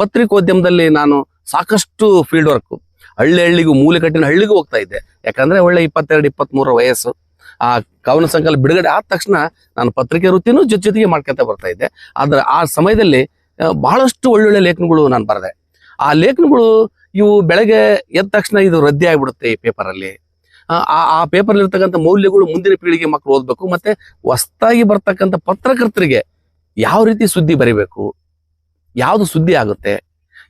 ಪತ್ರಿಕೋದ್ಯಮದಲ್ಲಿ ನಾನು ಸಾಕಷ್ಟು field work ಹಳ್ಳಿ ಹಳ್ಳಿಗೂ ಮೂಲೆ ಕಟ್ಟಿನ ಹಳ್ಳಿಗೂ ಹೋಗ್ತಾ ಇದ್ದೆ. ಯಾಕಂದ್ರೆ ಒಳ್ಳೆ ಇಪ್ಪತ್ತೆರಡು ಇಪ್ಪತ್ಮೂರು ವಯಸ್ಸು. ಆ ಕವನ ಸಂಕಲ್ಪ ಬಿಡುಗಡೆ ಆದ ತಕ್ಷಣ ನಾನು ಪತ್ರಿಕೆ ವೃತ್ತಿನೂ ಜೊತೆ ಜೊತೆಗೆ ಮಾಡ್ಕೊತಾ ಬರ್ತಾ ಇದ್ದೆ. ಆದ್ರೆ ಆ ಸಮಯದಲ್ಲಿ ಬಹಳಷ್ಟು ಒಳ್ಳೊಳ್ಳೆ ಲೇಖನಗಳು ನಾನು ಬರೆದೆ. ಆ ಲೇಖನಗಳು ಇವು ಬೆಳಗ್ಗೆ ಎದ್ದ ತಕ್ಷಣ ಇದು ರದ್ದಿ ಆಗಿಬಿಡುತ್ತೆ ಈ ಪೇಪರಲ್ಲಿ ಆ ಆ ಪೇಪರ್ ಇರ್ತಕ್ಕಂಥ ಮೌಲ್ಯಗಳು ಮುಂದಿನ ಪೀಳಿಗೆ ಮಕ್ಕಳು ಓದ್ಬೇಕು, ಮತ್ತೆ ಹೊಸ್ತಾಗಿ ಬರ್ತಕ್ಕಂಥ ಪತ್ರಕರ್ತರಿಗೆ ಯಾವ ರೀತಿ ಸುದ್ದಿ ಬರಿಬೇಕು? ಯಾವ್ದು ಸುದ್ದಿ ಆಗುತ್ತೆ,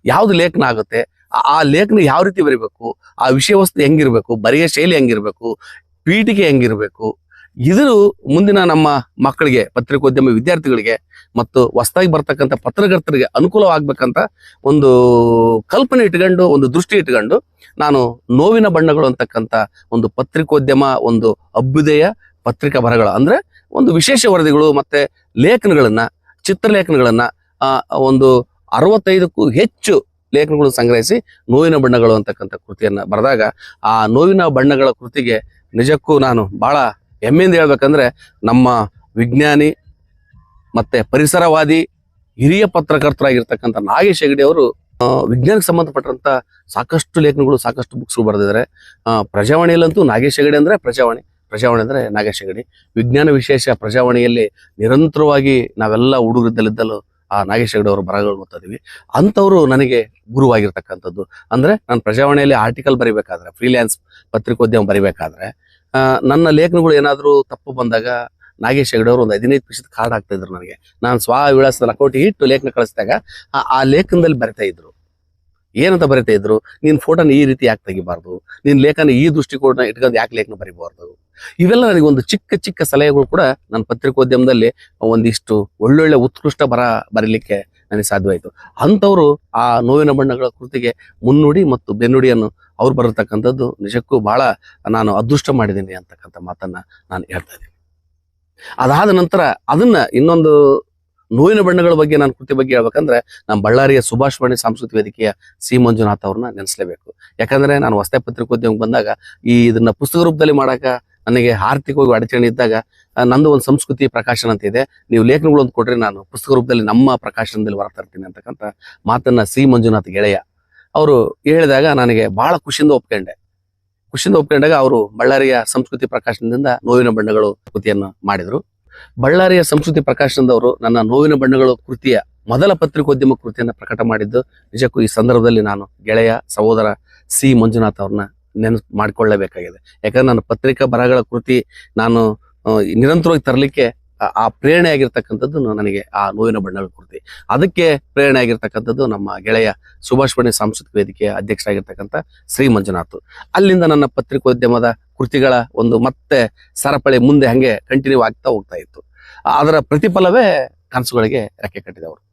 ಯಾವುದು ಲೇಖನ ಆಗುತ್ತೆ, ಆ- ಲೇಖನ ಯಾವ ರೀತಿ ಬರಿಬೇಕು, ಆ ವಿಷಯ ವಸ್ತು ಹೆಂಗಿರ್ಬೇಕು, ಬರೆಯ ಶೈಲಿ ಹೆಂಗಿರ್ಬೇಕು, ಪೀಠಿಕೆ ಹೆಂಗಿರ್ಬೇಕು ಇದು ಮುಂದಿನ ನಮ್ಮ ಮಕ್ಕಳಿಗೆ, ಪತ್ರಿಕೋದ್ಯಮ ವಿದ್ಯಾರ್ಥಿಗಳಿಗೆ ಮತ್ತು ಹೊಸದಾಗಿ ಬರ್ತಕ್ಕಂಥ ಪತ್ರಕರ್ತರಿಗೆ ಅನುಕೂಲವಾಗಬೇಕಂತ ಒಂದು ಕಲ್ಪನೆ ಇಟ್ಕೊಂಡು, ಒಂದು ದೃಷ್ಟಿ ಇಟ್ಕೊಂಡು ನಾನು ನೋವಿನ ಬಣ್ಣಗಳು ಅಂತಕ್ಕಂಥ ಒಂದು ಪತ್ರಿಕೋದ್ಯಮ, ಒಂದು ಅಭ್ಯುದಯ ಪತ್ರಿಕಾ ಬರಗಳು ಅಂದ್ರೆ ಒಂದು ವಿಶೇಷ ವರದಿಗಳು ಮತ್ತೆ ಲೇಖನಗಳನ್ನು, ಚಿತ್ರಲೇಖನಗಳನ್ನು ಒಂದು ಅರವತ್ತೈದಕ್ಕೂ ಹೆಚ್ಚು ಲೇಖನಗಳು ಸಂಗ್ರಹಿಸಿ ನೋವಿನ ಬಣ್ಣಗಳು ಅಂತಕ್ಕಂಥ ಕೃತಿಯನ್ನ ಬರೆದಾಗ ಆ ನೋವಿನ ಬಣ್ಣಗಳ ಕೃತಿಗೆ ನಿಜಕ್ಕೂ ನಾನು ಬಹಳ ಹೆಮ್ಮೆಯಿಂದ ಹೇಳ್ಬೇಕಂದ್ರೆ ನಮ್ಮ ವಿಜ್ಞಾನಿ ಮತ್ತೆ ಪರಿಸರವಾದಿ ಹಿರಿಯ ಪತ್ರಕರ್ತರಾಗಿರ್ತಕ್ಕಂಥ ನಾಗೇಶ್ ಹೆಗಡೆ ಅವರು ವಿಜ್ಞಾನಕ್ಕೆ ಸಂಬಂಧಪಟ್ಟಂಥ ಸಾಕಷ್ಟು ಲೇಖನಗಳು, ಸಾಕಷ್ಟು ಬುಕ್ಸ್ಗಳು ಬರೆದಿದ್ದಾರೆ. ಪ್ರಜಾವಾಣಿಯಲ್ಲಂತೂ ನಾಗೇಶ್ ಹೆಗಡೆ ಅಂದ್ರೆ ಪ್ರಜಾವಾಣಿ. ಪ್ರಜಾವಾಣಿ ಅಂದ್ರೆ ನಾಗೇಶ್ ಹೆಗಡೆ. ವಿಜ್ಞಾನ ವಿಶೇಷ ಪ್ರಜಾವಾಣಿಯಲ್ಲಿ ನಿರಂತರವಾಗಿ ನಾವೆಲ್ಲ ಹುಡುಗರಿದ್ದಲ್ಲಿದ್ದಲು ಆ ನಾಗೇಶ್ ಹೆಗಡೆ ಅವರ ಬರಹಗಳು ಓದ್ತಾ ಇದೀವಿ ಅಂಥವ್ರು ನನಗೆ ಗುರುವಾಗಿರ್ತಕ್ಕಂಥದ್ದು. ಅಂದ್ರೆ ನಾನು ಪ್ರಜಾವಾಣಿಯಲ್ಲಿ ಆರ್ಟಿಕಲ್ ಬರಿಬೇಕಾದ್ರೆ ಫ್ರೀಲ್ಯಾನ್ಸ್ ಪತ್ರಿಕೋದ್ಯಮ ಬರಿಬೇಕಾದ್ರೆ ನನ್ನ ಲೇಖನಗಳು ಏನಾದರೂ ತಪ್ಪು ಬಂದಾಗ ನಾಗೇಶ್ ಹೆಗಡೆ ಅವರು ಒಂದು ಹದಿನೈದು ನಿಮಿಷದ ಕಾರ್ಡ್ ಹಾಕ್ತಾ ಇದ್ರು ನನಗೆ. ನಾನು ಸ್ವ ವಿಳಾಸದ ಅಕೌಂಟಿಗೆ ಇಟ್ಟು ಲೇಖನ ಕಳಿಸಿದಾಗ ಆ ಲೇಖನದಲ್ಲಿ ಬರಿತಾ ಇದ್ರು. ಏನಂತ ಬರೀತಾ ಇದ್ರು, ನಿನ್ ಫೋಟೋನ ಈ ರೀತಿ ಯಾಕೆ ತೆಗಿಬಾರ್ದು? ನಿನ್ ಲೇಖನ ಈ ದೃಷ್ಟಿಕೋನ ಇಟ್ಕೊಂಡು ಯಾಕೆ ಲೇಖನ ಬರಿಬಾರ್ದು? ಇವೆಲ್ಲ ನನಗೆ ಒಂದು ಚಿಕ್ಕ ಚಿಕ್ಕ ಸಲಹೆಗಳು ಕೂಡ ನನ್ನ ಪತ್ರಿಕೋದ್ಯಮದಲ್ಲಿ ಒಂದಿಷ್ಟು ಒಳ್ಳೊಳ್ಳೆ ಉತ್ಕೃಷ್ಟ ಬರ ಬರಲಿಕ್ಕೆ ನನಗೆ ಸಾಧ್ಯವಾಯಿತು. ಅಂಥವ್ರು ಆ ನೋವಿನ ಬಣ್ಣಗಳ ಕೃತಿಗೆ ಮುನ್ನುಡಿ ಮತ್ತು ಬೆನ್ನುಡಿಯನ್ನು ಅವ್ರು ಬರತಕ್ಕಂಥದ್ದು ನಿಜಕ್ಕೂ ಬಹಳ ನಾನು ಅದೃಷ್ಟ ಮಾಡಿದ್ದೀನಿ ಅಂತಕ್ಕಂಥ ಮಾತನ್ನ ನಾನು ಹೇಳ್ತಾ ಇದ್ದೀನಿ. ಅದಾದ ನಂತರ ಅದನ್ನ ಇನ್ನೊಂದು ನೋವಿನ ಬಣ್ಣಗಳ ಬಗ್ಗೆ ನಾನು ಕೃತಿ ಬಗ್ಗೆ ಹೇಳ್ಬೇಕಂದ್ರೆ ನಮ್ಮ ಬಳ್ಳಾರಿಯ ಸುಭಾಷ್ ವಾಣಿ ಸಾಂಸ್ಕೃತಿಕ ವೇದಿಕೆಯ ಸಿ ಮಂಜುನಾಥ್ ಅವ್ರನ್ನ ನೆನೆಸಲೇಬೇಕು. ಯಾಕಂದ್ರೆ ನಾನು ಹೊಸ ಪತ್ರಿಕೋದ್ಯಮಕ್ಕೆ ಬಂದಾಗ ಈ ಇದನ್ನ ಪುಸ್ತಕ ರೂಪದಲ್ಲಿ ಮಾಡಾಕ ನನಗೆ ಆರ್ಥಿಕವಾಗಿ ಅಡಚಣೆ ಇದ್ದಾಗ ನಂದು ಒಂದು ಸಂಸ್ಕೃತಿ ಪ್ರಕಾಶನ ಅಂತ ಇದೆ. ನೀವು ಲೇಖನಗಳು ಒಂದು ನಾನು ಪುಸ್ತಕ ರೂಪದಲ್ಲಿ ನಮ್ಮ ಪ್ರಕಾಶನದಲ್ಲಿ ಹೊರ ತರ್ತೀನಿ ಅಂತಕ್ಕಂಥ ಮಾತನ್ನ ಸಿ ಮಂಜುನಾಥ್ ಗೆಳೆಯ. ಅವರು ಹೇಳಿದಾಗ ನನಗೆ ಬಹಳ ಖುಷಿಯಿಂದ ಒಪ್ಕೊಂಡೆ. ಖುಷಿಯಿಂದ ಒಪ್ಕೊಂಡಾಗ ಅವರು ಬಳ್ಳಾರಿಯ ಸಂಸ್ಕೃತಿ ಪ್ರಕಾಶನದಿಂದ ನೋವಿನ ಬಣ್ಣಗಳು ಕೃತಿಯನ್ನು ಮಾಡಿದ್ರು. ಬಳ್ಳಾರಿಯ ಸಂಸ್ಕೃತಿ ಪ್ರಕಾಶನದವರು ನನ್ನ ನೋವಿನ ಬಣ್ಣಗಳು ಕೃತಿಯ ಮೊದಲ ಪತ್ರಿಕೋದ್ಯಮ ಕೃತಿಯನ್ನು ಪ್ರಕಟ ಮಾಡಿದ್ದು, ನಿಜಕ್ಕೂ ಈ ಸಂದರ್ಭದಲ್ಲಿ ನಾನು ಗೆಳೆಯ ಸಹೋದರ ಸಿ ಮಂಜುನಾಥ್ ಅವ್ರನ್ನ ನೆನಪು ಮಾಡಿಕೊಳ್ಳಬೇಕಾಗಿದೆ. ಯಾಕಂದ್ರೆ ನನ್ನ ಪತ್ರಿಕಾ ಬರಹಗಳ ಕೃತಿ ನಾನು ನಿರಂತರವಾಗಿ ತರಲಿಕ್ಕೆ ಆ- ಪ್ರೇರಣೆ ಆಗಿರ್ತಕ್ಕಂಥದ್ದು ನನಗೆ ಆ ನೋವಿನ ಬಣ್ಣಗಳ ಕೊಡ್ತೀವಿ ಅದಕ್ಕೆ ಪ್ರೇರಣೆ ಆಗಿರ್ತಕ್ಕಂಥದ್ದು ನಮ್ಮ ಗೆಳೆಯ ಸುಭಾಷ್ ಬಣ್ಣ ಸಾಂಸ್ಕೃತಿಕ ವೇದಿಕೆಯ ಅಧ್ಯಕ್ಷರಾಗಿರ್ತಕ್ಕಂಥ ಶ್ರೀ ಮಂಜುನಾಥ್. ಅಲ್ಲಿಂದ ನನ್ನ ಪತ್ರಿಕೋದ್ಯಮದ ಕೃತಿಗಳ ಒಂದು ಮತ್ತೆ ಸರಪಳಿ ಮುಂದೆ ಹಂಗೆ ಕಂಟಿನ್ಯೂ ಆಗ್ತಾ ಹೋಗ್ತಾ ಇತ್ತು. ಅದರ ಪ್ರತಿಫಲವೇ ಕನಸುಗಳಿಗೆ ರೆಕ್ಕೆ ಕಟ್ಟಿದವರು.